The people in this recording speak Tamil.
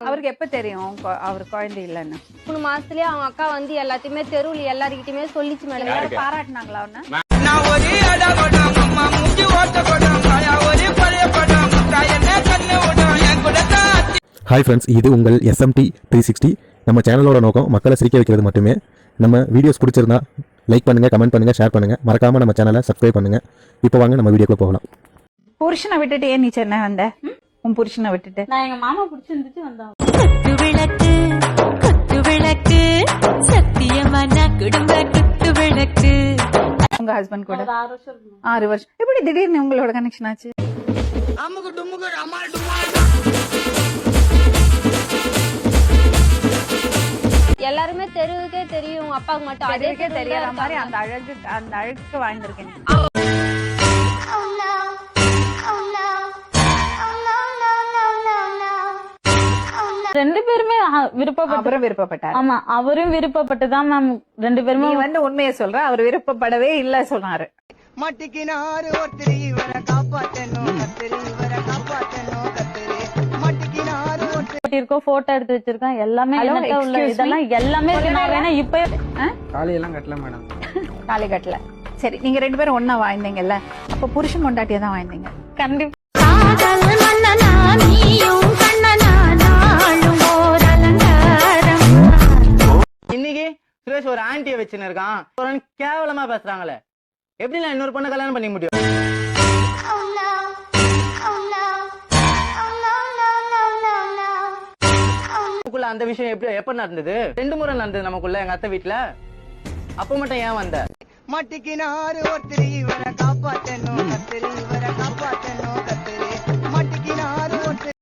அவருக்கு எப்ப தெரியும்? அவர் குழந்தை இல்லைன்னு. மூணு மாசத்துலயே அவங்க அக்கா வந்து எல்லாத்தையுமே தெருவுல எல்லாருக்கிட்டயுமே சொல்லிச்சு மேடம். பாராட்டினாங்களா அவனை? ஹாய் ஃப்ரெண்ட்ஸ் இது உங்கள் எஸ்எம்டி த்ரீ சிக்ஸ்டி நம்ம சேனலோட நோக்கம் மக்களை சிரிக்க வைக்கிறது மட்டுமே. நம்ம வீடியோஸ் பிடிச்சிருந்தா லைக் பண்ணுங்கள் கமெண்ட் பண்ணுங்கள் ஷேர் பண்ணுங்கள் மறக்காமல் நம்ம சேனலை சப்ஸ்கிரைப் பண்ணுங்கள் இப்போ வாங்க நம்ம வீடியோக்குள்ள போகலாம். புருஷனை விட்டுட்டு ஏன் நீ சென்னை வந்த? ம்? உன் புருஷனை விட்டுட்டு. நான் எங்க மாமா பிடிச்சிருந்துச்சு வந்தோம். குத்து விளக்கு குத்து விளக்கு சத்தியமான குடும்ப குத்து விளக்கு உங்க ஹஸ்பண்ட் கூட. ஆறு வருஷம் இருக்கும்? ஆறு வருஷம். எப்படி திடீர்னு உங்களோட கனெக்ஷன் ஆச்சு? எல்லாருமே தெருவுக்கே தெரியும் உங்க அப்பாவுக்கு மட்டும். அதே தெருவுல தெரியாத மாதிரி இருக்காங்க. அந்த அழகு அந்த அழகுக்கு வாழ்ந்திருக்கேன். ரெண்டு பேருமே விருப்பப்பட்டு விருப்பப்பட்டார். ஆமா அவரும் விருப்பப்பட்டு தான் மேம் ரெண்டு பேருமே நீ வந்து உண்மையை சொல்ற அவர் விருப்பப்படவே இல்ல சொன்னாரு. மட்டிக்கினாரு ஒருத்தர் இவரை காப்பாத்தணும் கத்திரி இவரை காப்பாத்தணும் கத்திரி மட்டிக்கினாரு இருக்கோம் போட்டோ எடுத்து வச்சிருக்கோம் எல்லாமே உள்ள. இதெல்லாம் எல்லாமே இருக்கு. நான் வேணா இப்ப தாலியெல்லாம் கட்டல மேடம். தாலி கட்டல. சரி நீங்க ரெண்டு பேரும் ஒண்ணா வாழ்ந்தீங்கல்ல அப்ப புருஷன் கொண்டாட்டியா தான் வாழ்ந்தீங்க கண்டிப்பா சுரேஷ் ஒரு ஆன்ட்டியை வச்சுன்னு இருக்கான். கேவலமா பேசுறாங்களே. எப்படி நான் இன்னொரு பொண்ணை கல்யாணம் பண்ணி முடியும்? அந்த விஷயம் எப்படி எப்ப நடந்தது? ரெண்டு முறை நடந்தது நமக்குள்ள எங்க அத்தை வீட்டுல அப்ப மட்டும் ஏன் வந்த? மட்டிக்கினாரு ஒருத்தர் இவரை காப்பாத்தணும் கத்திரி இவரை காப்பாத்தணும்.